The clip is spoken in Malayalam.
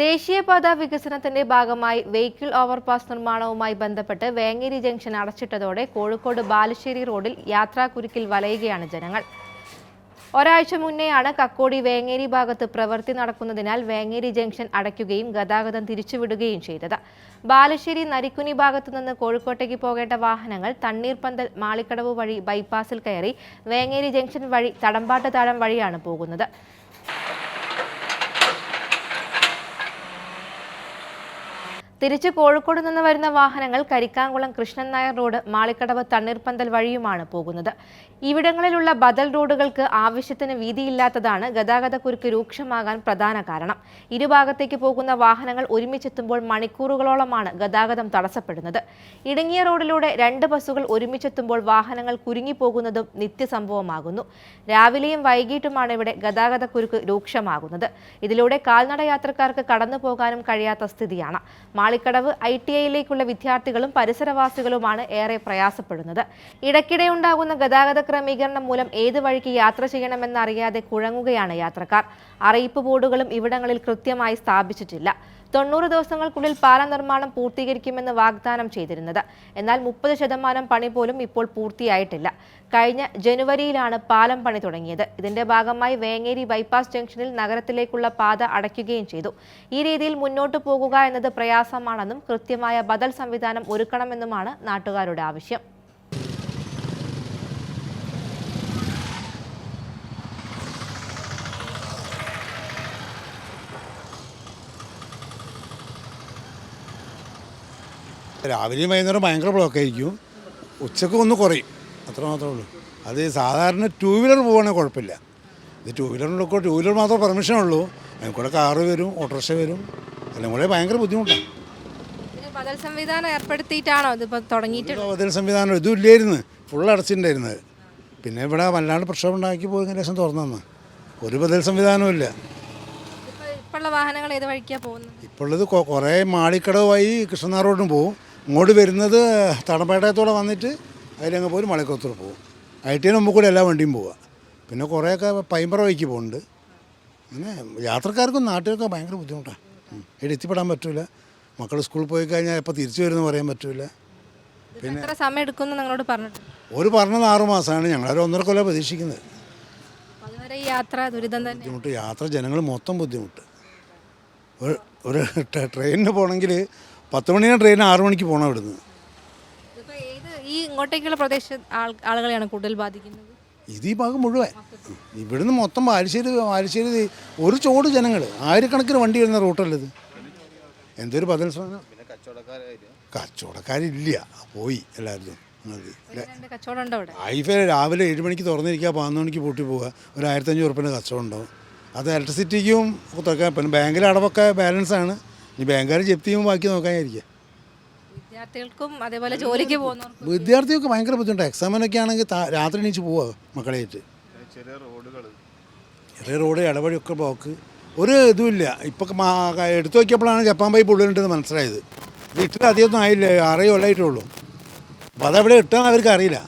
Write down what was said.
ദേശീയപാത വികസനത്തിന്റെ ഭാഗമായി വെഹിക്കിൾ ഓവർപാസ് നിർമ്മാണവുമായി ബന്ധപ്പെട്ട് വേങ്ങേരി ജംഗ്ഷൻ അടച്ചിട്ടതോടെ കോഴിക്കോട് ബാലുശ്ശേരി റോഡിൽ യാത്രാക്കുരുക്കിൽ വലയുകയാണ് ജനങ്ങൾ. ഒരാഴ്ച മുന്നെയാണ് കക്കോടി വേങ്ങേരി ഭാഗത്ത് പ്രവൃത്തി നടക്കുന്നതിനാൽ വേങ്ങേരി ജംഗ്ഷൻ അടയ്ക്കുകയും ഗതാഗതം തിരിച്ചുവിടുകയും ചെയ്തത്. ബാലുശ്ശേരി നരിക്കുനി ഭാഗത്തു നിന്ന് കോഴിക്കോട്ടേക്ക് പോകേണ്ട വാഹനങ്ങൾ തണ്ണീർപ്പന്തൽ മാളിക്കടവ് വഴി ബൈപ്പാസിൽ കയറി വേങ്ങേരി ജംഗ്ഷൻ വഴി തടമ്പാട്ട് താഴം വഴിയാണ് പോകുന്നത്. തിരിച്ച് കോഴിക്കോട് നിന്ന് വരുന്ന വാഹനങ്ങൾ കരിക്കാംകുളം കൃഷ്ണൻ നായർ റോഡ് മാളിക്കടവ് തണ്ണീർപ്പന്തൽ വഴിയുമാണ് പോകുന്നത്. ഇവിടങ്ങളിലുള്ള ബദൽ റോഡുകൾക്ക് ആവശ്യത്തിന് വീതിയില്ലാത്തതാണ് ഗതാഗതക്കുരുക്ക് രൂക്ഷമാകാൻ പ്രധാന കാരണം. ഇരുഭാഗത്തേക്ക് പോകുന്ന വാഹനങ്ങൾ ഒരുമിച്ചെത്തുമ്പോൾ മണിക്കൂറുകളോളമാണ് ഗതാഗതം തടസ്സപ്പെടുന്നത്. ഇടുങ്ങിയ റോഡിലൂടെ രണ്ട് ബസ്സുകൾ ഒരുമിച്ചെത്തുമ്പോൾ വാഹനങ്ങൾ കുരുങ്ങിപ്പോകുന്നതും നിത്യസംഭവമാകുന്നു. രാവിലെയും വൈകിട്ടുമാണ് ഇവിടെ ഗതാഗതക്കുരുക്ക് രൂക്ഷമാകുന്നത്. ഇതിലൂടെ കാൽനട യാത്രക്കാർക്ക് കടന്നു പോകാനും കഴിയാത്ത സ്ഥിതിയാണ്. മാളിക്കടവ് ഐ ടി ഐയിലേക്കുള്ള വിദ്യാർത്ഥികളും പരിസരവാസികളുമാണ് ഏറെ പ്രയാസപ്പെടുന്നത്. ഇടയ്ക്കിടെ ഉണ്ടാകുന്ന ഗതാഗത ക്രമീകരണം മൂലം ഏത് വഴിക്ക് യാത്ര ചെയ്യണമെന്നറിയാതെ കുഴങ്ങുകയാണ് യാത്രക്കാർ. അറിയിപ്പ് ബോർഡുകളും ഇവിടങ്ങളിൽ കൃത്യമായി സ്ഥാപിച്ചിട്ടില്ല. തൊണ്ണൂറ് ദിവസങ്ങൾക്കുള്ളിൽ പാല നിർമ്മാണം പൂർത്തീകരിക്കുമെന്ന് വാഗ്ദാനം ചെയ്തിരുന്നത്. എന്നാൽ മുപ്പത് ശതമാനം പണി പോലും ഇപ്പോൾ പൂർത്തിയായിട്ടില്ല. കഴിഞ്ഞ ജനുവരിയിലാണ് പാലം പണി തുടങ്ങിയത്. ഇതിന്റെ ഭാഗമായി വേങ്ങേരി ബൈപ്പാസ് ജംഗ്ഷനിൽ നഗരത്തിലേക്കുള്ള പാത അടയ്ക്കുകയും ചെയ്തു. ഈ രീതിയിൽ മുന്നോട്ട് പോകുക എന്നത് പ്രയാസമാണെന്നും കൃത്യമായ ബദൽ സംവിധാനം ഒരുക്കണമെന്നുമാണ് നാട്ടുകാരുടെ ആവശ്യം. രാവിലെയും വൈകുന്നേരം ഭയങ്കര ബ്ലോക്കായിരിക്കും ഉച്ചയ്ക്ക് ഒന്ന് കുറയും. അത്ര മാത്രമേ ഉള്ളൂ. അത് സാധാരണ ടൂ വീലർ പോകുകയാണെങ്കിൽ കുഴപ്പമില്ല. ഇത് ടൂ വീലറിലൊക്കെ ടൂ വീലർ മാത്രം പെർമിഷൻ ഉള്ളൂ. അതിൽ കൂടെ കാറ് വരും ഓട്ടോറിക്ഷ വരും. എല്ലാം കൂടെ ഭയങ്കര ബുദ്ധിമുട്ടാണ് ബദൽ സംവിധാനം ഏർപ്പെടുത്തിയിട്ടാണോ ഇതിപ്പോൾ തുടങ്ങിയിട്ട്? ബദൽ സംവിധാനം ഇതും ഇല്ലായിരുന്നു. ഫുൾ അടച്ചിട്ടുണ്ടായിരുന്നത്. പിന്നെ ഇവിടെ വല്ലാണ്ട് പ്രക്ഷോഭം ഉണ്ടാക്കി പോയി ലക്ഷം തുറന്നു ഒരു ബദൽ സംവിധാനവും ഇല്ല. ഇപ്പോഴുള്ള വാഹനങ്ങൾ ഏത് വഴിക്കാണ് പോകുന്നത്? ഇപ്പോഴത് കുറേ മാളിക്കടവ് വഴി കൃഷ്ണനാർ റോഡിന് പോകും ഇങ്ങോട്ട് വരുന്നത് തടമ്പേട്ടയത്തോടെ വന്നിട്ട് അതിലങ്ങ് പോയി മലക്കോത്തൂർ പോകും. ഐ ടി മുമ്പ് കൂടെ എല്ലാ വണ്ടിയും പോവുക പിന്നെ കുറേയൊക്കെ പൈമ്പറ വഴിക്ക് പോകുന്നുണ്ട് അങ്ങനെ യാത്രക്കാർക്കും നാട്ടുകാർക്കും ഭയങ്കര ബുദ്ധിമുട്ടാണ് ഇവിടെ എത്തിപ്പെടാൻ പറ്റില്ല മക്കൾ സ്കൂളിൽ പോയി കഴിഞ്ഞാൽ എപ്പോൾ തിരിച്ചു വരുമെന്ന് പറയാൻ പറ്റില്ല പിന്നെ എത്ര സമയം എടുക്കുമെന്ന് നിങ്ങളോട് പറഞ്ഞിട്ടുണ്ട് ഒരു പറഞ്ഞത് ആറു മാസമാണ്. ഞങ്ങളൊരു ഒന്നര കൊല്ലം പ്രതീക്ഷിക്കുന്നത്. അതുവരെ ഈ യാത്ര ദുരിതം തന്നെ. ബുദ്ധിമുട്ട്. യാത്ര ജനങ്ങൾ മൊത്തം ബുദ്ധിമുട്ട്. ഒരു ഒരു ട്രെ- ട്രെയിനിന് പോകണമെങ്കിൽ പത്ത് മണിയാണ് ട്രെയിൻ ആറു മണിക്ക് പോകണം ഇവിടുന്ന്. ഇതിപ്പോൾ ഇങ്ങോട്ടേക്കുള്ള പ്രദേശ ആളുകളെയാണ് കൂടുതൽ ബാധിക്കുന്നത്? ഇത് ഈ ഭാഗം മുഴുവൻ. ഇവിടുന്ന് മൊത്തം ബാലുശ്ശേരി ബാലുശ്ശേരി ഒരു ചോട് ജനങ്ങൾ ആയിരക്കണക്കിന് വണ്ടി വരുന്ന റൂട്ടല്ല ഇത്. എന്തൊരു ബദൽ സാധനം. കച്ചവടക്കാരില്ല. പോയി എല്ലാവരും. ഐഫൈ രാവിലെ ഏഴ് മണിക്ക് തുറന്നിരിക്കുക പതിനൊന്ന് മണിക്ക് പൂട്ടി പോവുക. ഒരു ആയിരത്തഞ്ഞൂറ് ഉറുപ്പിന്റെ കച്ചവടം ഉണ്ടാവും. അത് ഇലക്ട്രിസിറ്റിക്കും ഒക്കെ പിന്നെ ബാങ്കിലെ അടവൊക്കെ ബാലൻസ് ആണ്. ഇനി ബാങ്കുകാർ ജപ്തി ചെയ്യുമ്പോൾ ബാക്കി നോക്കാനായിരിക്കും. വിദ്യാർത്ഥികൾക്കും അതേപോലെ ജോലിക്ക് പോകുന്നവർക്കും വിദ്യാർത്ഥികൾക്ക് ഭയങ്കര ബുദ്ധിമുട്ടാണ് എക്സാമിനൊക്കെ ആണെങ്കിൽ രാത്രി എണീച്ച് പോവുക മക്കളെയായിട്ട് ചെറിയ റോഡ് ഇടവഴിയൊക്കെ ബ്ലോക്ക് ഒരു ഇതുമില്ല. ഇപ്പം എടുത്തു നോക്കിയപ്പോഴാണ് ജപ്പാൻ പൈപ്പ് ഉള്ളിലുണ്ടെന്ന് മനസ്സിലായത്. ഇത് ഇട്ടിട്ട് അധികമൊന്നും ആയില്ല? ഉള്ളൂ. അപ്പോൾ അതവിടെ ഇട്ടാന്ന് അവർക്ക് അറിയില്ല.